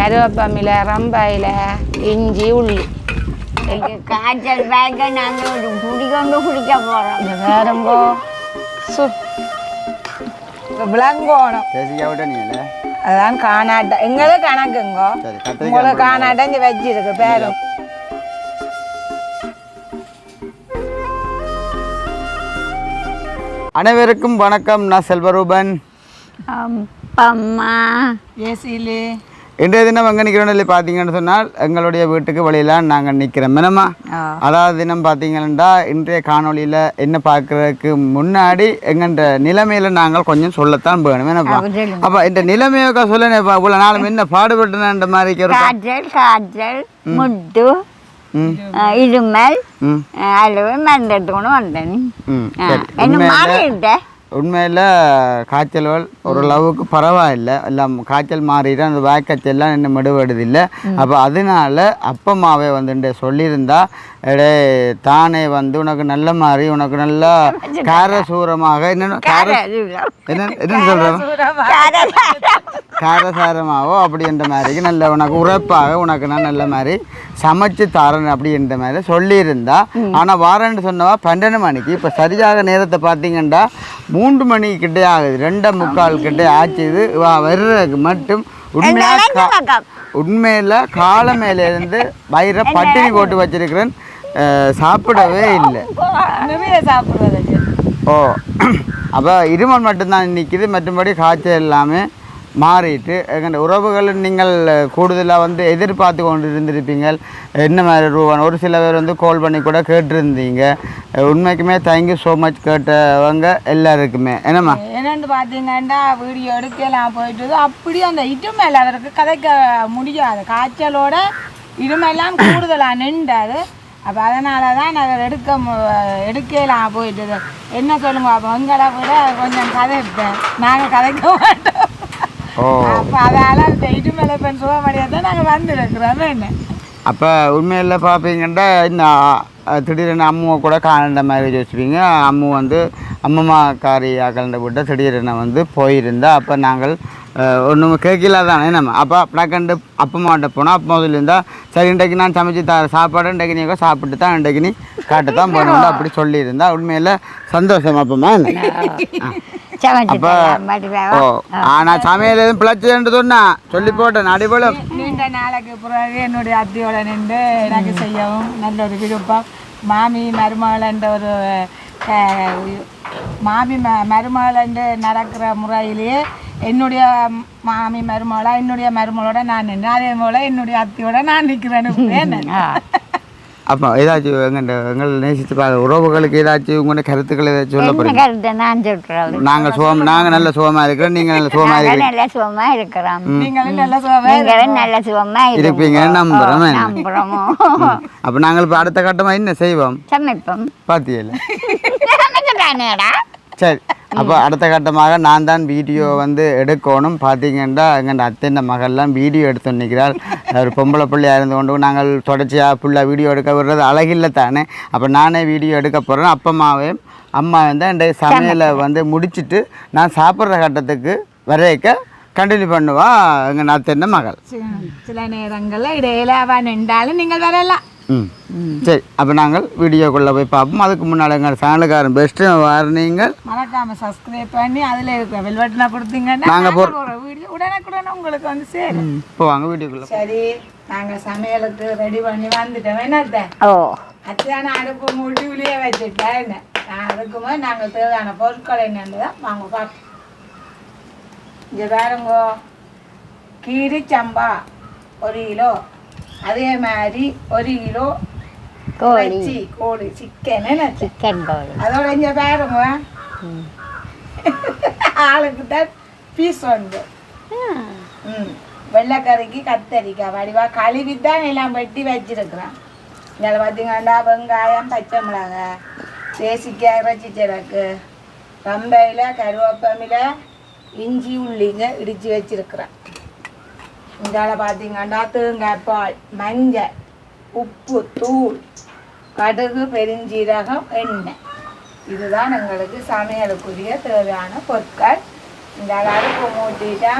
கருவேப்பமில ரம்பாயில இஞ்சி உள்ளி. காய்ச்சல் பேக்க நாங்கள் ஒரு குடி கொண்டு குடிக்க போகிறோம் வேறங்கோ சு. விளங்கோணும். அதான் காணாட்ட. எங்களே கணக்குங்கோ. உங்களுக்கு காணாட்ட இங்கே வச்சிருக்கு பேரும். அனைவருக்கும் வணக்கம். நான் செல்வரூபன். ஏசிலு இன்றைய தினம் எங்கே நிற்கிறோம் பார்த்தீங்கன்னு சொன்னால் எங்களுடைய வீட்டுக்கு வழியில நாங்கள் நிற்கிறோம் மினமா அதாவது தினம் பார்த்தீங்கன்னா இன்றைய காணொளியில் என்ன பார்க்கறதுக்கு முன்னாடி எங்கன்ற நிலைமையில நாங்கள் கொஞ்சம் சொல்லத்தான் வேணும். என்னப்பா? அப்போ இந்த நிலைமையோக்க சொல்ல இவ்வளோ நாளும் என்ன பாடுபட்டுனன்ற மாதிரி காய்ச்சல் காய்ச்சல் முட்டு இருமல் ம். அஹ், அளவு மருந்து எடுத்துக்கொண்டு வந்தேன். என்ன மாறிட்ட உண்மையில் காய்ச்சல்கள் ஓரளவுக்கு பரவாயில்லை. எல்லாம் காய்ச்சல் மாறிட்டு அந்த வாய்க்காய்ச்சல்லாம் இன்னும் மெடுபடுது இல்லை அப்போ அதனால அப்பம்மாவே வந்துட்டு சொல்லியிருந்தா எடே தானே வந்து உனக்கு நல்ல மாதிரி உனக்கு நல்லா காரசூரமாக என்னென்ன கார என்ன காரசாரமாவோ அப்படின்ற மாதிரி நல்ல உனக்கு உரைப்பாக உனக்கு நான் நல்ல மாதிரி சமைச்சு தரேன் அப்படின்ற மாதிரி சொல்லியிருந்தா. ஆனால் வாரேன்னு சொன்னவா பன்னெண்டு மணிக்கு. இப்போ சரியாக நேரத்தை பார்த்தீங்கன்னா மூன்று மணி கிட்டே ஆகுது. ரெண்டே முக்கால் கிட்டே ஆச்சுது. வா வர்றதுக்கு மட்டும் உண்மையாக கா- உண்மையில் காலை மேலேருந்து வயிறை பட்டினி போட்டு வச்சிருக்கிறேன். சாப்பிடவே இல்லை. ஓ அப்போ இருமல் மட்டும்தான் நிற்கிது மற்றபடி காய்ச்சல் எல்லாமே மாறிட்டு எங்கள் உறவுகள் நீங்கள் கூடுதலாக வந்து எதிர்பார்த்து கொண்டு இருந்திருப்பீங்க என்ன மாதிரி ரூபான் ஒரு சில பேர் வந்து கால் பண்ணி கூட கேட்டிருந்தீங்க. உண்மைக்குமே தேங்க்யூ ஸோ மச் கேட்டவங்க எல்லாருக்குமே. என்னம்மா? என்னன்னு பார்த்தீங்கன்னா வீடியோ எடுக்கலாம் போயிட்டு அப்படி அந்த இருமல் அதற்கு கதைக்க முடியாது. காய்ச்சலோட இருமெல்லாம் கூடுதலாக நின்றாரு அப்போ அதனால தான் அதை எடுக்க மு- எடுக்கலாம் போயிட்டு என்ன சொல்லுங்க அப்போ உங்களை விட கொஞ்சம் கதை கதைப்பேன் நாங்கள் கதைக்க மாட்டோம். அப்போ அதால் அந்த இருமலை பெண் சுகமடியாக தான் நாங்கள் வந்துருக்குறோம். என்ன? அப்போ உண்மையில் பார்ப்பீங்கன்னா இந்த திடீரென அம்முவை கூட காணந்த மாதிரி யோசிப்பீங்க. அம்மு வந்து அம்மம்மா காரி கலந்த விட்டு திடீரென வந்து போயிருந்தா அப்போ நாங்கள் ஒன்றும் கேட்கல தானே நம்ம. அப்போ அப்படிக்கண்டு அப்பம்மாட்ட போனால் அப்பா சொல்லியிருந்தா சரி இன்றைக்கு நான் சமைச்சு தர சாப்பாடு இன்றைக்கு நீ சாப்பிட்டு தான் இன்றைக்கு நீ காட்டு தான் போகணும் அப்படி சொல்லியிருந்தா உண்மையில் சந்தோஷம் அப்பமா சமைச்சு ஆனால் சமையல் எதுவும் பிழைச்சதுன்னு சொன்னா சொல்லி போட்டேன் அடிபோலும் நீண்ட நாளைக்கு பிறகு என்னுடைய அத்தியோட நின்று எனக்கு செய்யவும் நல்ல ஒரு விருப்பம். மாமி மருமகளன்ற ஒரு மாமி ம மருமகளன்று நடக்கிற முறையிலேயே என்னுடைய மாமி மருமகளா என்னுடைய மருமகளோட நான் நின்றேன். அதே போல் என்னுடைய அத்தியோட நான் நிற்கிறேன்னு அப்போ ஏதாச்சும் எங்கள்கிட்ட எங்களை நேசித்து பார்க்க உறவுகளுக்கு ஏதாச்சும் உங்களோட கருத்துக்கள் ஏதாச்சும் சொல்ல கருத்தை? நான் சொல்றது நாங்கள் சுகம் நாங்கள் நல்ல சுகமாக இருக்கிறோம் நீங்கள் நல்ல சுகமாக இருக்கிறீங்க. நல்ல சுகமா இருக்கிறோம். நீங்களும் நல்ல சுகமே நீங்களும் நல்ல சுகமா இருப்பீங்கன்னு நம்புறோம் என்ன? நம்புறோமோ. அப்போ நாங்கள் இப்போ அடுத்த கட்டமாக என்ன செய்வோம்? சமைப்போம். பார்த்தியல சரி. அப்போ அடுத்த கட்டமாக நான் தான் வீடியோ வந்து எடுக்கணும். பார்த்தீங்கன்னா எங்கள் அத்தைந்த மகள்லாம் வீடியோ எடுத்து நிற்கிறாள் ஒரு பொம்பளை பிள்ளையாக இருந்து கொண்டு நாங்கள் தொடர்ச்சியாக ஃபுல்லாக வீடியோ எடுக்க விடுறது அழகில்லை தானே. அப்போ நானே வீடியோ எடுக்க போகிறேன் அப்பமாவே அம்மா வந்து என் சமையலை வந்து முடிச்சிட்டு நான் சாப்பிட்ற கட்டத்துக்கு வரைக்க கண்டினியூ பண்ணுவா எங்கள் அத்தைந்த மகள். சில நேரங்களில் இடையில அவ நின்றாலும் நீங்கள் வரலாம். ம். சரி அப்போ நாங்கள் வீடியோக்குள்ளே போய் பார்ப்போம். அதுக்கு முன்னால் எங்கள் சேனலுக்காரன் பெஸ்ட்டு வாரணிங்கள் மறக்காம சப்ஸ்கிரைப் பண்ணி அதில் இருக்கிற வெல்வெட்டினா கொடுத்தீங்கன்னா நாங்க போற- போகிற வீடியோ உடனுக்குடனே உங்களுக்கு வந்து சேரும். இப்போ வாங்க வீடியோக்குள்ளே சரி நாங்க சமையலுக்கு ரெடி பண்ணி வந்துட்டோம். என்னத்த ஓ. அத்தையான அடுப்பு முடிவுலேயே வச்சுட்டேன் நான் அதுக்குமே நாங்கள் தேவையான பொருட்கள் என்னன்னு தான் வாங்க பார்ப்போம். இங்கே பாருங்க கீரி சம்பா ஒரு கிலோ. அதே மாதிரி ஒரு கிலோ கோழி கோழி சிக்கன் சிக்கன் கோழி அதோட இங்கே பாருங்க ஆளுக்கு தான் பீஸ் வந்து ம் வெள்ளைக்கறிக்கு கத்தரிக்காய் வடிவா கழுவி தான் எல்லாம் வெட்டி வச்சிருக்கிறேன் இதில் பார்த்தீங்கன்னா வெங்காயம் பச்சை மிளகாய் தேசிக்காய் இறைச்சி சிறக்கு ரம்பையில் கருவேப்பமில இஞ்சி உள்ளிங்க இடித்து வச்சிருக்கிறேன் இதால பார்த்தீங்கன்னா தேங்காய் பால் மஞ்சள் உப்பு தூள் கடுகு பெருஞ்சீரகம் எண்ணெய் இதுதான் எங்களுக்கு சமையலுக்குரிய தேவையான பொருட்கள் இந்த அடுப்பு மூட்டிட்டா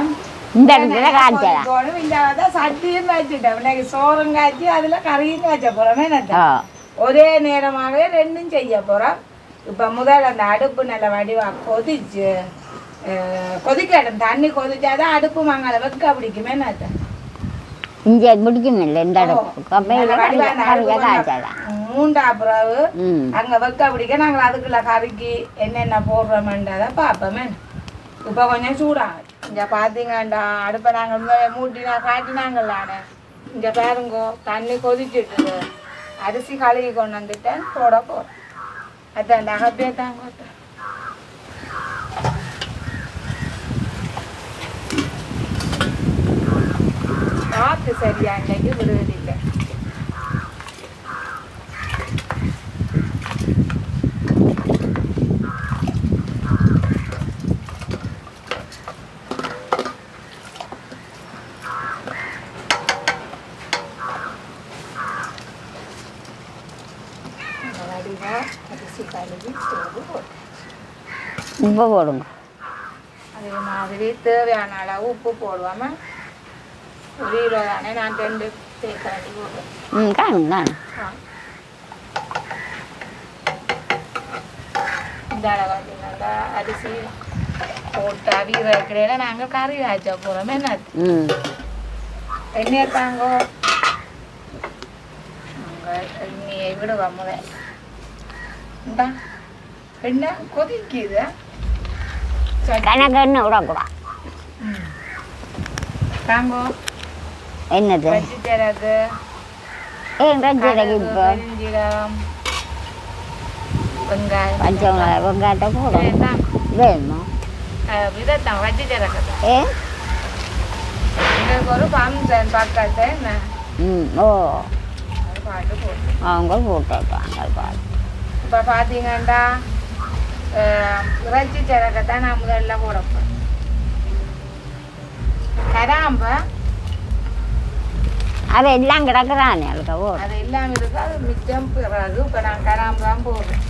இந்த இடத்துல காய்ச்சலாம் போகணும் இந்த தான் சட்டியும் காய்ச்சிட்டேன் இன்னைக்கு சோறும் காய்ச்சி அதுல கறியும் காய்ச்ச போறோமே ஆ ஒரே நேரமாகவே ரெண்டும் செய்ய போறோம் இப்ப முதல்ல அந்த அடுப்பு நல்ல வடிவா கொதிச்சு கொதிக்கட்டும். தண்ணி கொதிச்சாதான் அடுப்பு மங்கால வைக்க பிடிக்குமே நான் இங்கே பிடிக்கும் இல்லை இந்த மூண்டா பிறகு அங்க வைக்க பிடிக்க நாங்கள் அதுக்குள்ள கறிக்கு என்னென்ன போடுறோமென்றதை பார்ப்போமே. இப்போ கொஞ்சம் சூடாகும் இங்க பாத்தீங்கண்டா அடுப்பை நாங்கள் மூட்டினா காட்டினாங்களானே இங்க பாருங்கோ தண்ணி கொதிச்சுட்டு அரிசி கழுவி கொண்டு வந்துட்டேன் போட போறேன் அதான் அகப்பே தாங்க காத்து சரியா இன்னைக்கு விடுவதில்லை உப்பு போடுங்க. அதே மாதிரி தேவையான அளவு உப்பு போடுவாம ம் காணும் காணும் ஆ. இந்த அளவு பார்த்தீங்கன்னா அரிசி போட்டு அவிய வைக்கிறேல நாங்கள் கறி காய்ச்ச போகிறோம் என்ன எண்ணெயை தாங்கோ நாங்கள் எண்ணெயை விடுவோம் முதல் இந்தா எண்ணெய் கொதிக்குது கணக்கு என்ன விடக்கூடாது. தாங்கோ என்னது? வச்சு தரது ஏன் ரஞ்சிரக்கு இப்போ? பெருஞ்சீரகம் வெங்காயம். பச்சை மிளகாய் வெங்காயத்தை இதுதான். வேணுமா? இதைத்தான் தரது ஏன் எங்களுக்கு ஒரு ஃபங்க்ஷன் பக்கத்து என்ன? ம் ஓ. பாட்டு போட்டு அவங்க போட்டுருக்காங்க பாரு இப்போ பார்த்தீங்கன்னா இறைச்சி சிறக்கை தான் நான் முதல்ல போடப்பேன் கராம்ப அது எல்லாம் கிடக்குறானே அதுக்கு போடும் அது இல்லாமல் அது மிச்சம் பிறகு இப்போ நான் கராம்பு தான் போடுறேன்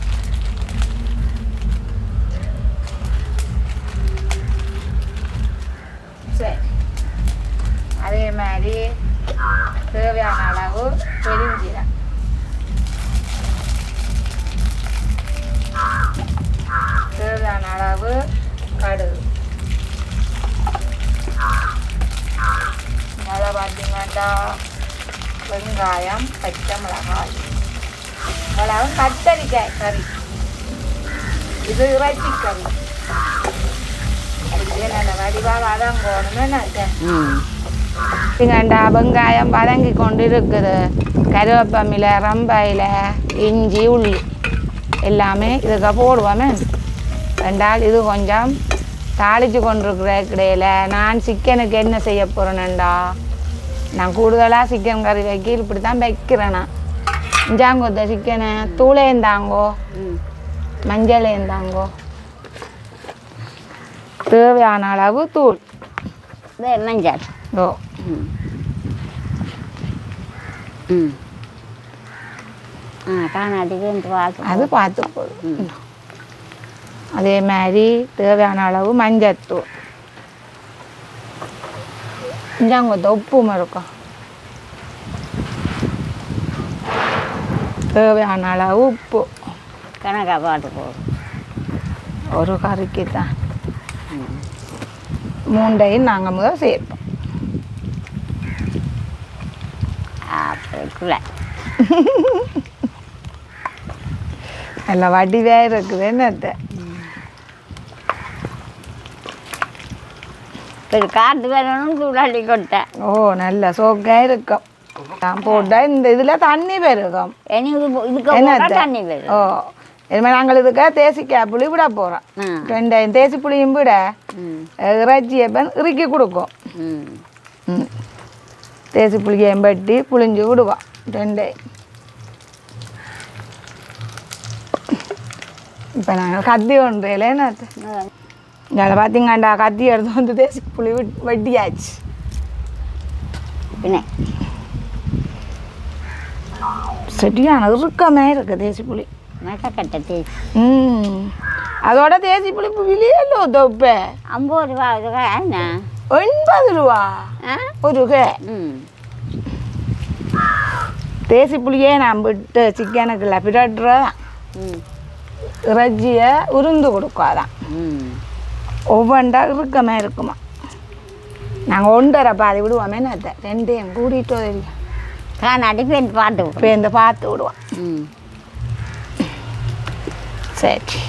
சரி அதே மாதிரி தேவையான அளவு பெருஞ்சீரம் தேவையான அளவு கடுகு அதை பார்த்தீங்கன்னா வெங்காயம் பச்சை மிளகாய். மிளகு கத்தரிக்காய் கறி. இது இறைச்சி கறி. பார்த்தீங்கண்டா வெங்காயம் வதங்கி கொண்டு இருக்குது கருவேப்பமில ரம்பையில் இஞ்சி உள்ளி எல்லாமே இதுக்கு போடுவோமே. ரெண்டால் இது கொஞ்சம் தாளித்து கொண்டிருக்கிற இடையில நான் சிக்கனுக்கு என்ன செய்ய போகிறேன்டா நான் கூடுதலாக சிக்கன் கறி வைக்க இப்படி தான் வைக்கிறேன் நான். இஞ்சாங்கொத்த சிக்கனை தூளேந்தாங்கோ ம். மஞ்சளேந்தாங்கோ தேவையான அளவு தூள். மஞ்சள் ஓ அது பார்த்து போதும் அதே மாதிரி தேவையான அளவு மஞ்சத்தூள் இஞ்சாங்கொத்த உப்பும் இருக்கும் தேவையான அளவு உப்பு கணக்கா பாட்டு போடும் ஒரு கறிக்கு தான் மூண்டையும் நாங்கள் முதல் சேர்ப்போம் அப்படிக்குள்ள நல்ல வடிவே இருக்குது என்னத்தை ஒரு காற்று வரணும் சூடாளி கொட்டை ஓ நல்ல சோக்காக இருக்கும். நான் போட்டால் இந்த இதில் தண்ணி பெருகும். இதுக்கு போட்டா? தண்ணி வரும் ஓ இனிமேல் நாங்கள் இதுக்கு தேசிக்காய் புளி விட போகிறோம் ரெண்டாயிரம் தேசி புளியும் விட இறைச்சியை இறுக்கி கொடுக்கும். தேசி புளியையும் பட்டி புளிஞ்சு விடுவோம். ரெண்டையும் இப்போ நாங்கள் கத்தி ஒன்றையில என்னத்து இதில் பார்த்தீங்கண்டா கத்தி எடுத்து வந்து தேசி புளி விட் வெட்டியாச்சு பின்ன சரியான இறுக்கமே இருக்கு தேசி புளி மெட்டக்கட்டை தேய்ச்சி ம் அதோட தேசி புளி விலையல்லோ தொப்பை ஐம்பது ரூபா அதுக்கா என்ன எண்பது ரூபா ஒரு ம் தேசி புளியே நான் விட்டு சிக்கனுக்குள்ள பிரட்டுறதான் ம் இறைச்சியை உருந்து கொடுக்காதான் ம் ஒவ்வொன்றா இறுக்கமே இருக்குமா? நாங்கள் ஒன்றரை பாதி விடுவோமே என்னத்த ரெண்டையும் கூட்டிகிட்டோ தெரியும் காணாடி பேர் பாட்டு இப்போ இந்த பார்த்து விடுவோம். ம். சரி.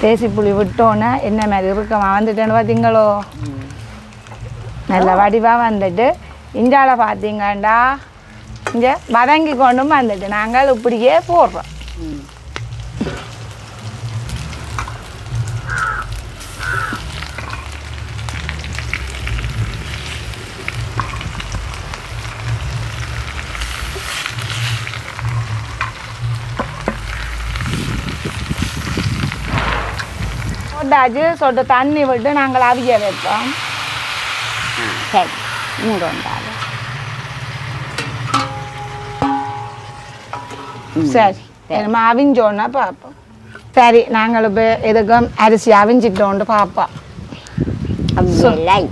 தேசி புளி விட்டோன்னே என்ன மாதிரி இருக்கமா வந்துட்டேன்னு பார்த்தீங்களோ? நல்ல வடிவாக வந்துட்டு. இஞ்சால பார்த்தீங்கண்டா? இங்கே வதங்கி கொண்டும் வந்துட்டு. நாங்கள் இப்படியே போடுறோம். ம் போட்டாச்சு சொட்டு தண்ணி விட்டு நாங்கள் அவிய வைப்போம். சரி மூடு வந்தாலும் சரி என்னமா அவிஞ்சோன்னா பார்ப்போம். சரி நாங்கள் இப்போ எதுக்கும் அரிசி அவிஞ்சிக்கிட்டோன்ட்டு பார்ப்போம். அவியலை.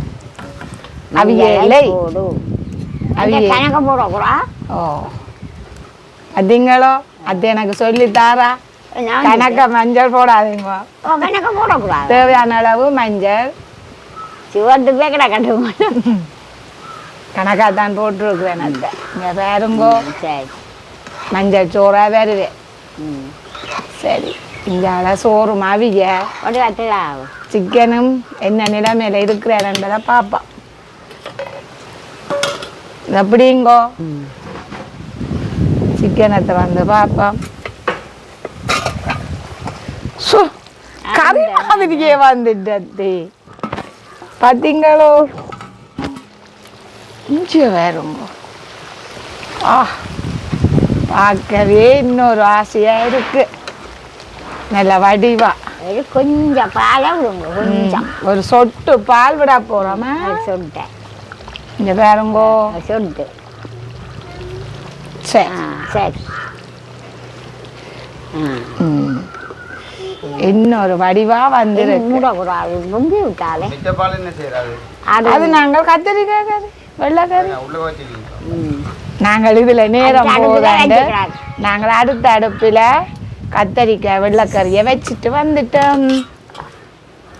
அவியலை. ஓ. அதுங்களோ அது எனக்கு சொல்லி தாரா? கணக்க மஞ்சள் போடாதீங்க கணக்கு போடக்கூடாது தேவையான அளவு மஞ்சள் சிவட்டு போய் கிடக்கட்டு கணக்காக தான் போட்டிருக்குறேன் அந்த இங்கே பாருங்கோ சரி மஞ்சள் சோறாக வருது சரி இங்கே சோறு ஒரு கட்டில் சிக்கனும் என்ன நிலைமையில் இருக்கிறேன்றதை பார்ப்போம் இது எப்படிங்கோ சிக்கனத்தை வந்து பார்ப்போம் கறி மாதிரியே வந்துட்டே பார்த்தீங்களோ இஞ்சி வேறுங்க ஆ பார்க்கவே இன்னொரு ஆசையா இருக்கு நல்ல வடிவா கொஞ்சம் பாலை விடுங்க கொஞ்சம் ஒரு சொட்டு பால் விட போறோமா அது சொல்லிட்டேன் இங்க பாருங்கோ சொல்லிட்டு சரி சரி ம். இன்னொரு வடிவா வந்துருக்கு. மூடக்கூடாது பொங்கி விட்டாலே. அது நாங்கள் கத்திரிக்காய் ம். நாங்கள் இதுல நேரம் போதாண்டு. நாங்கள் அடுத்த அடுப்புல கத்தரிக்காய் வெள்ளைக்கறியை வச்சுட்டு வந்துட்டோம்.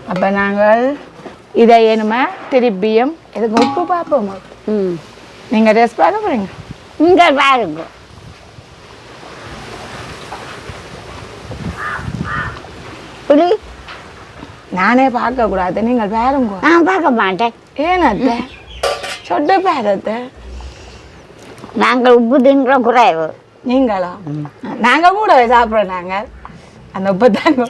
அப்ப நாங்கள் இதை என்னமா திருப்பியும் இதுக்கு உப்பு பார்ப்போமா? ம். நீங்க டெஸ்ட் பார்க்க போறீங்க இங்கே பாருங்க. புளி நானே பார்க்க கூடாது நீங்கள் பாருங்க. நான் பார்க்க மாட்டேன். ஏனத்த சொட்டு பாரத்த நாங்கள் உப்பு தின்ற குறைவு. நீங்களா? நாங்க கூட சாப்பிட்றோம் நாங்கள் அந்த உப்பு தாங்க.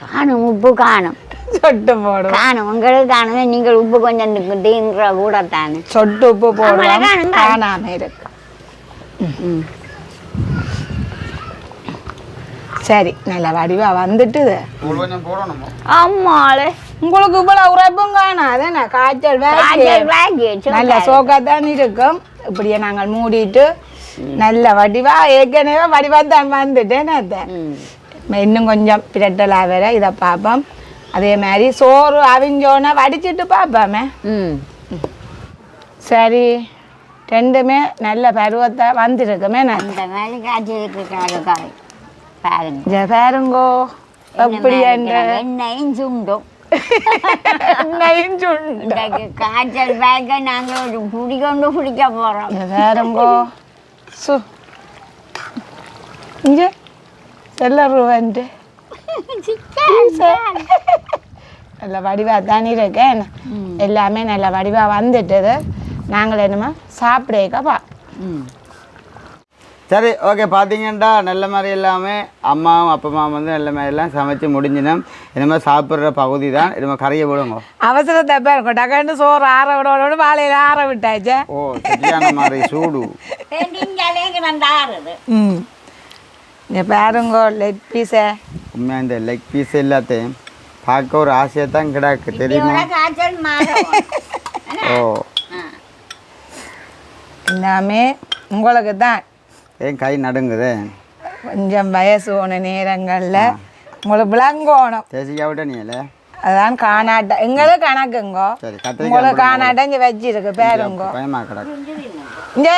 காணும் உப்பு காணும். சொட்டு போடுவோம். காணும் உங்களுக்கு காணுமே நீங்கள் உப்பு கொஞ்சம் தின்ற கூட தானே சொட்டு உப்பு போடுவோம். காணாம இருக்கு. ம். சரி நல்ல வடிவா வந்துட்டுது ஆமாளே. உங்களுக்கு இவ்வளவு உரைப்பும் காணாது. என்ன காய்ச்சல் நல்ல சோக்காத்தான் இருக்கும். இப்படியே நாங்கள் மூடிட்டு நல்ல வடிவா ஏற்கனவே வடிவா தான் வந்துட்டேன் இன்னும் கொஞ்சம் பிரட்டலாக வேற இதை பார்ப்போம். அதே மாதிரி சோறு அவிஞ்சோன்னா வடிச்சிட்டு பார்ப்போமே. ம். சரி ரெண்டுமே நல்ல பருவத்தை வந்திருக்குமே நான். பாருங்க பாருங்கோ என்ற எண்ணெயும் சுண்டும் காய்ச்சல் பேக்க நாங்கள் ஒரு புடி கொண்டு குடிக்க போகிறோம் பாருங்கோ சு இங்க செல்லருவன்ட்டு நல்ல வடிவா தான் இருக்கேன் எல்லாமே நல்ல வடிவா வந்துட்டுது நாங்கள் என்னமோ சாப்பிடேக்கப்பா ம் சரி ஓகே பார்த்தீங்கன்னா நல்ல மாதிரி எல்லாமே அம்மாவும் அப்பமாவும் வந்து நல்ல மாதிரி எல்லாம் சமைச்சு முடிஞ்சினோம் இனிமேல் சாப்பிட்ற பகுதி தான் இனிமேல் கரையை விடுங்க அவசரத்தை இருக்கும். டக்குன்னு சோறு ஆற விட வாழையில ஆற விட்டாச்சே. ஓ சரியான மாதிரி சூடு. இங்கே பாருங்கோ லெக் பீஸை உண்மையாக இந்த லெக் பீஸ் எல்லாத்தையும் பார்க்க ஒரு ஆசையாக தான் கிடாக்கு தெரியுமா? ஓ. எல்லாமே உங்களுக்கு தான் ஏன் கை நடுங்குதே? கொஞ்சம் வயசு போன நேரங்களில் உங்களுக்கு விளங்கணும். தேசிக்கா விட்ட நீ இல்லை? அதான் காணாட்டம் எங்களுக்கு கணக்குங்கோ. உங்களுக்கு காணாட்டம் இங்கே வச்சிருக்கு பேருங்கோ. இங்க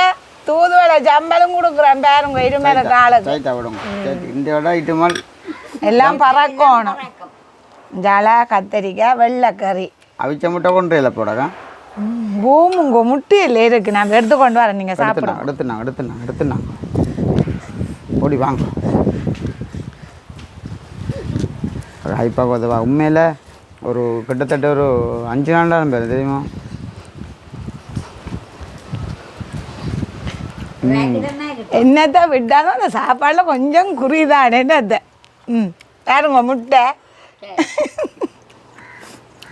தூதுவளை சம்பளம் கொடுக்குறேன் பேருங்க இருமேல சரி இந்த விட இட்டுமல் எல்லாம் பறக்கணும். ஜாலா கத்தரிக்காய் வெள்ளைக்கறி. அவிச்ச முட்டை கொண்டு இல்லை போடக்கா பூமுங்க முட்டியில் இருக்கு. நான் எடுத்து கொண்டு வரேன் நீங்கள் எடுத்துனாங்க எடுத்துனாங்க எடுத்துனாங்க எடுத்துனாங்க ஓடி வாங்க. ஹைப்பாக உதவா உண்மையில் ஒரு கிட்டத்தட்ட ஒரு அஞ்சு நாள் பேர் தெரியுமா? என்னத்தை விட்டாலும் அந்த சாப்பாடில் கொஞ்சம் குறிதான் என்னத்தை. ம் பாருங்க முட்டை.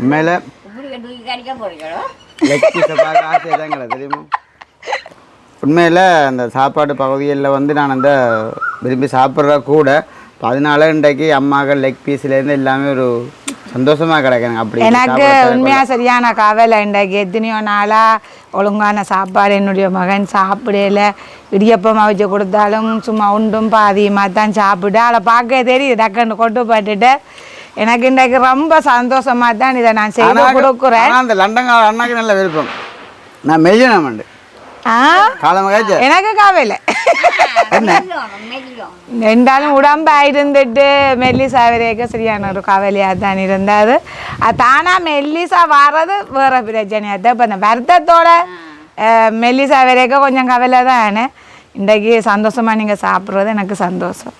உண்மையில் லெக் பீஸை பார்க்க ஆசையாக தெரியுமா? உண்மையில் அந்த சாப்பாடு பகுதிகளில் வந்து நான் அந்த விரும்பி சாப்பிட்ற கூட இப்போ அதனால இன்றைக்கு அம்மாக்கள் லெக் பீஸ்லேருந்து எல்லாமே ஒரு சந்தோஷமாக கிடைக்கணும் அப்படி எனக்கு சாப்பிட உண்மையா சரியான கவலை. இன்றைக்கு எத்தனையோ நாளாக ஒழுங்கான சாப்பாடு என்னுடைய மகன் சாப்பிடல. இடியப்பமாக வச்சு கொடுத்தாலும் சும்மா உண்டும் பாதியமாக தான் சாப்பிட்டு அதை பார்க்க தெரியுது டக்குன்னு கொண்டு போட்டுட்டு. எனக்கு இன்றைக்கு ரொம்ப சந்தோஷமா தான் இதை நான் செய்து கொடுக்குறேன். அந்த லண்டன்கார அண்ணாக்கு நல்ல விருப்பம். நான் மெய்யணும் காலமாக எனக்கு மெல்லும் ரெண்டாலும் உடம்பா இருந்துட்டு மெல்லிசா வரைக்கும் சரியான ஒரு கவலையாக தான் இருந்தது. அது தானா மெல்லிசா வர்றது வேற பிரச்சனையாக தான் இப்போ இந்த வருத்தத்தோட மெல்லிசா வரைக்கும் கொஞ்சம் கவலை தானே? இன்றைக்கு சந்தோஷமாக நீங்கள் சாப்பிட்றது எனக்கு சந்தோஷம்.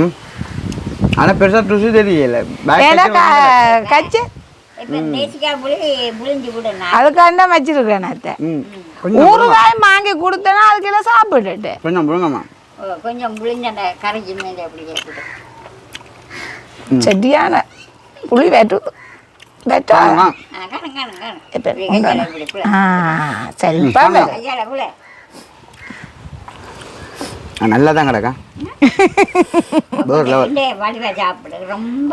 ம்? ஆனால் பெருசாக ருசி தெரியல. கச்சி. இப்போ தேசிக்காய் புளி புளிஞ்சு கூட நான். அதுக்காண்ட வச்சிருக்கேன் அத்தை. ஊறுகாய் வாங்கி கொடுத்தேன்னா அதுக்கெல்லாம் சாப்பிட்டுட்டு. கொஞ்சம் முழுங்கம்மா. ஓ, கொஞ்சம் புளிஞ்ச அந்த கரைச்சி மேலே அப்படியே செட்டியான புளி வெட்டா நல்லா தான் கிடக்கா சாப்பிடு. ரொம்ப.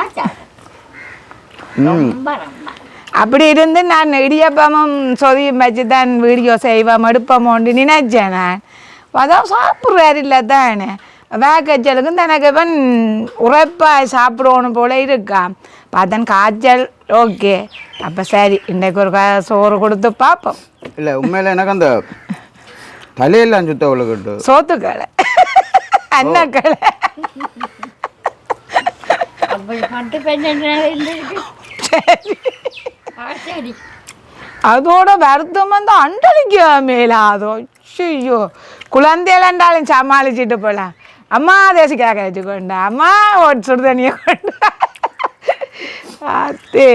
அப்படி இருந்து நான் இடியப்பமும் சொதியும் வச்சு தான் வீடியோ செய்வோம் எடுப்போமோன்னு நினைச்சேன். நான் அதான் சாப்பிட்றாரு இல்லை தானே வேக்கச்சலுக்கும் தனக்கு இவன் உரைப்பாக சாப்பிடணும் போல இருக்கா. பார்த்தேன் காய்ச்சல் ஓகே. அப்போ சரி இன்றைக்கு ஒரு சோறு கொடுத்து பார்ப்போம். இல்லை உண்மையில் எனக்கு அந்த தலையெல்லாம் சுத்த உள்ள சோத்துக்களை அண்ணக்களை அப்படி அதோட வருத்தம் வந்து அண்டளிக்க மேலாதோ ஐயோ குழந்தையிலண்டாலும் சமாளிச்சுட்டு போகலாம் அம்மா தேசிக்காக வச்சுக்கொண்டா அம்மா ஒரு சுடுதண்ணியை கொண்டு. அத்தே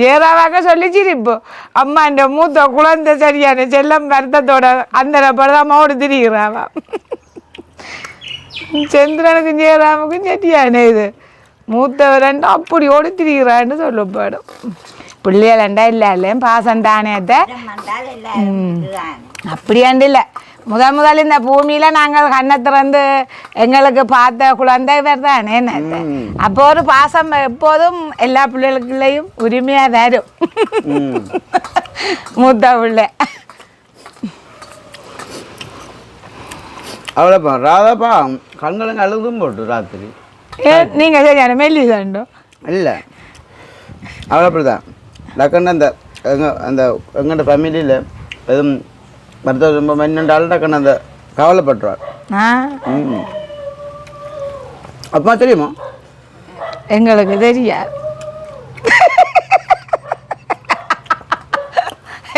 ஜேராவாக சொல்லிச்சிரு இப்போ. அம்மா இந்த மூத்த குழந்தை சரியான செல்லம் வருத்தத்தோட அந்த படதாம திரிகிறாவா சந்திரனுக்கும் ஜெயராமுக்கும் செட்டியானே இது. மூத்தவரண்டா அப்படி ஓடி திரிகிறான்னு சொல்லப்படும் பிள்ளைகளண்டா இல்லை இல்லையும் பாசம் தானே அத்தை வந்தால் எல்லாம் இதுதான் அப்படியாண்டு இல்லை முதல் முதல் இந்த பூமியில் நாங்கள் கண்ணை திறந்து எங்களுக்கு பார்த்த குழந்தை இவர் தானே என்னத்தை அப்போ ஒரு பாசம் எப்போதும் எல்லா பிள்ளைகளுக்குள்ளேயும் உரிமையாக வரும் ம் மூத்த பிள்ளை அவ்வளோப்பா ராதாப்பா கண்களுங்க அழுதும் போட்டு ராத்திரி நீங்கள் சரியான மெல்லி இல்லை அவ்வளோ தான் டக்குன்னு அந்த எங்கள் அந்த எங்கள்கிட்ட ஃபேமிலியில் எதுவும் மருத்துவ ரொம்ப மென்னாலும் டக்குன்னு அந்த ம். அப்பா தெரியுமா? எங்களுக்கு தெரியாது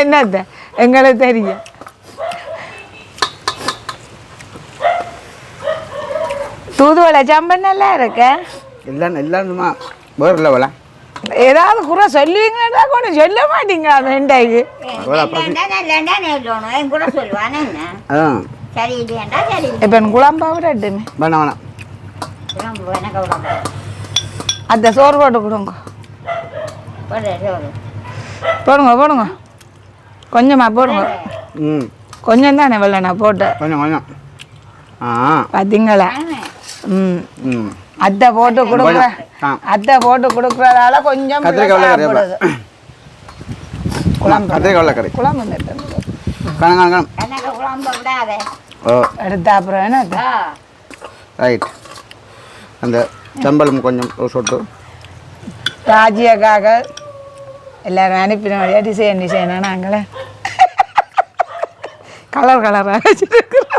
என்னத்த எங்களுக்கு தெரியும் தூதுவளை சம்பன் நல்லா இருக்க? எல்லாம் எல்லாருமா வேறு லெவலா ஏதாவது குறை சொல்லுவீங்கன்னா கூட சொல்ல மாட்டீங்களா வெண்டைக்கு என் இப்போ எனக்கு குழம்பா விடட்டுமே வேணாம் அந்த சோறு போட்டு கொடுங்க. போடுங்க போடுங்க. கொஞ்சமா போடுங்க. ம். கொஞ்சம் தானே வெள்ளை நான் போட்டேன் கொஞ்சம் கொஞ்சம். ஆ. பார்த்தீங்களா ம். ம். அத்தை போட்டு கொடுக்குற அத்தை போட்டு கொடுக்குறதால கொஞ்சம் கத்திரிக்காய் குழம்பு. எடுத்த அப்புறம் என்ன ஆ. ரைட். அந்த சம்பளம் கொஞ்சம் ஒரு சொட்டு. ராஜியக்காக எல்லாரும் அனுப்பின வழியாக டிசைன் டிசைனாக நாங்களே. கலர் கலராக வச்சுருக்கிறோம்.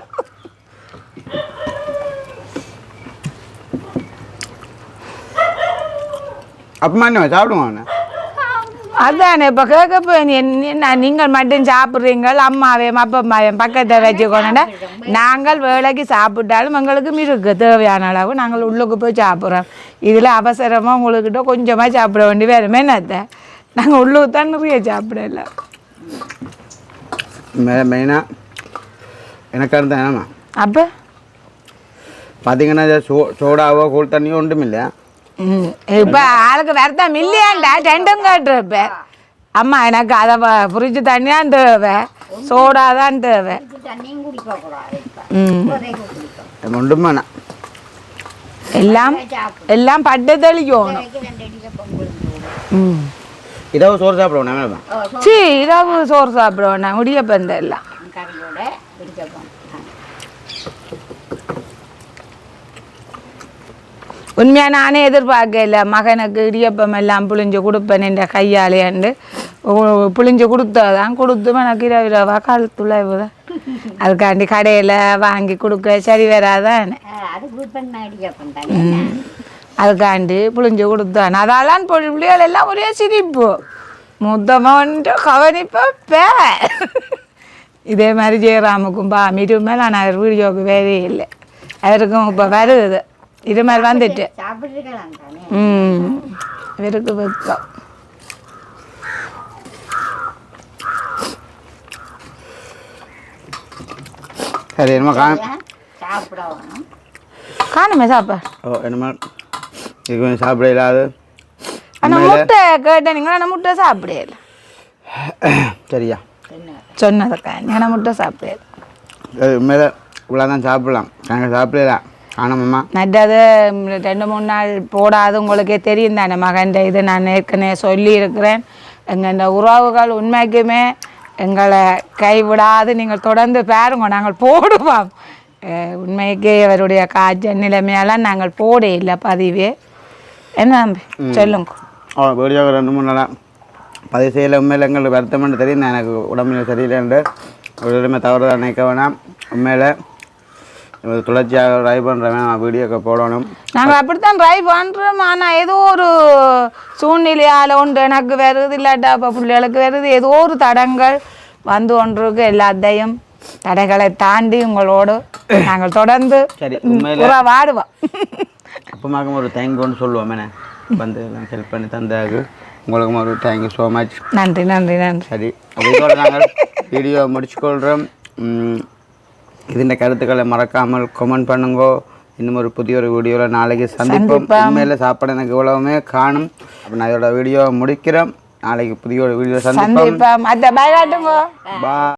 அப்பமா என்ன சாப்பிடுவாங்க அதானே இப்போ கேட்க போய் என்ன நீங்கள் மட்டும் சாப்பிட்றீங்கள் அம்மாவையும் அப்பம்மாவையும் பக்கத்தை வச்சுக்கோணுன்னா நாங்கள் வேலைக்கு சாப்பிட்டாலும் எங்களுக்கு இருக்கு தேவையான அளவு. நாங்கள் உள்ளுக்கு போய் சாப்பிட்றோம். இதில் அவசரமாக உங்களுக்கிட்ட கொஞ்சமாக சாப்பிட வேண்டி வேறுமே என்னத்த? நாங்கள் உள்ளுக்கு தான் நிறைய சாப்பிடல. மெ மெயினாக எனக்கு இருந்தேன் ஏன்னா அப்போ? பார்த்தீங்கன்னா சோ சோடாவோ கூழ் தண்ணியோ ஒன்றும் இல்லை இப்போ ஆளுக்கு வருத்தம் இல்லையாண்டா ரெண்டும் கேட்டுருப்ப. அம்மா எனக்கு அதை புரிச்சு தண்ணியான் தேவை. சோடா தான் தேவை தண்ணியும் குடிக்க கூடாது ம். குடிக்கும் ஒன்றும் வேணாம் எல்லாம் எல்லாம் பட்டு தெளிக்கணும். ம். இதாவது சோறு சாப்பிடுவோம் சீ இரவு சோறு சாப்பிடுவோம் நான் முடியப்பந்த எல்லாம் கறியோட இடியப்பம் உண்மையா நானே எதிர்பார்க்கல. மகனுக்கு இடியப்பம் எல்லாம் புளிஞ்சு கொடுப்பேன் என்ற கையாலேண்டு புளிஞ்சு கொடுத்ததான் கொடுத்து எனக்கு இரவு இரவா கால் துளைவுதான் அதுக்காண்டி கடையில் வாங்கி கொடுக்க சரி வராதான் அதுக்காண்டி புளிஞ்சு கொடுத்தான். அதெல்லாம் பொ- பிள்ளைகள் எல்லாம் ஒரே சிரிப்பு. முத்தமன்ட்டு கவனிப்பே இதே மாதிரி ஜெயராமுக்கும் பா மிருமேல் ஆனால் அவர் வீடியோவுக்கு வேறே இல்லை. அவருக்கும் இப்போ வருது. இது மாதிரி வந்துட்டு. ம். இவருக்கு வெக்கம் சரி என்னமா காணுமே சாப்பாடு. ஓ என்னமா இது கொஞ்சம் சாப்பிட இல்லாது ஆனால் முட்டை கேட்டேன். நீங்கள் ஆனால் முட்டை சாப்பிடல சரியா. சொன்னதுக்கா ஆனால் முட்டை சாப்பிடல உண்மையில இவ்வளோ தான் சாப்பிடலாம். நாங்கள் சாப்பிடலாம் ஆனம்மா நட்டது ம், ரெண்டு மூணு நாள் போடாது உங்களுக்கே தெரியும் தானே மகன் இது நான் ஏற்கனவே சொல்லியிருக்கிறேன். எங்கள் இந்த உறவுகள் உண்மைக்குமே எங்களை கைவிடாது நீங்கள் தொடர்ந்து பாருங்க நாங்கள் போடுவோம். உண்மைக்கே அவருடைய காய்ச்சல் நிலைமையெல்லாம் நாங்கள் போட இல்லை பதிவே. என்ன தம்பி? சொல்லுங்க. ஓ வீடியோ ரெண்டு மூணு நாளாக பதிவு செய்யல. உண்மையில் எங்களுக்கு வருத்தம்னு தெரியும். எனக்கு உடம்புல சரியில்லைன்னு ஒரு தவறு நினைக்க வேணாம். உண்மையில் இது தொடர்ச்சியாக ட்ரை பண்ணுறேன் வீடியோக்கு போடணும். நாங்கள் அப்படித்தான் ட்ரை பண்ணுறோம் ஆனால் ஏதோ ஒரு சூழ்நிலையால் ஒன்று எனக்கு வருது இல்லாட்டா இப்போ பிள்ளைகளுக்கு வருது ஏதோ ஒரு தடங்கள் வந்து ஒன்றுக்கு எல்லாத்தையும் தடைகளை தாண்டி உங்களோடு நாங்கள் தொடர்ந்து உறவாடுவோம். அப்பமாக்கும் ஒரு தேங்க்யூன்னு சொல்லுவோம். என்ன? வந்து ஹெல்ப் பண்ணி தந்தாக்கு. உங்களுக்கும் ஒரு தேங்க்யூ ஸோ மச் நன்றி நன்றி நன்றி. சரி அதோட நாங்கள் வீடியோ முடிச்சுக்கொள்கிறோம் இதுன்ற கருத்துக்களை மறக்காமல் கமெண்ட் பண்ணுங்கோ இன்னும் ஒரு புதிய ஒரு வீடியோவில் நாளைக்கு சந்திப்போம் உண்மையில் சாப்பாடு எனக்கு இவ்வளவுமே காணும் அப்போ நான் இதோட வீடியோவை முடிக்கிறேன் நாளைக்கு புதிய ஒரு வீடியோ சந்திப்போம் பா